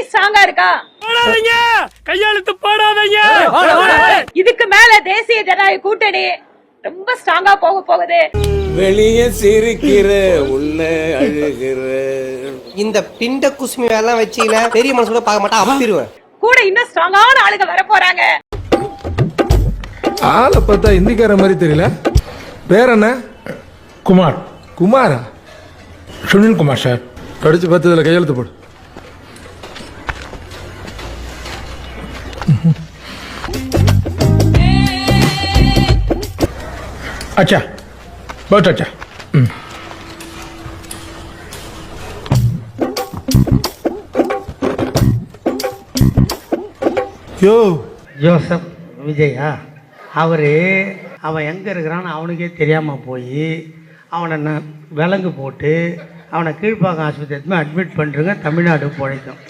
கூட்டணி ஸ்ட்ராங்கா இருக்கா? போடாதீங்க! கையெழுத்து போடாதீங்க! இதுக்கு மேல தேசிய ஜனநாயக கூட்டணி ரொம்ப ஸ்ட்ராங்கா போக போகுது. வெளியே சிரிக்கிற உள்ள அழுகிற. இந்த பிண்ட குசுமி வேலை வச்சீங்கன்னா பெரிய மனசு கூட பார்க்க மாட்டா அப்பிடுவேன். கூட இன்னும் ஸ்ட்ராங்கான ஆளுங்க வர போறாங்க. ஆளை பார்த்தா இந்திக்கார மாதிரி தெரியல. பேர் என்ன? குமார். குமாரா? சுனில் குமார் சார். படிச்சு பார்த்ததுல கையெழுத்து போடு. अच्छा बहुत अच्छा யோ ஜோசப் விஜயா அவர் அவன் எங்கே இருக்கிறான்னு அவனுக்கே தெரியாமல் போய் அவனை ந- விலங்கு போட்டு அவனை கீழ்ப்பாக்கம் ஆஸ்பத்திரி அட்மிட் பண்ணுறங்க தமிழ்நாடு பிழைக்கும்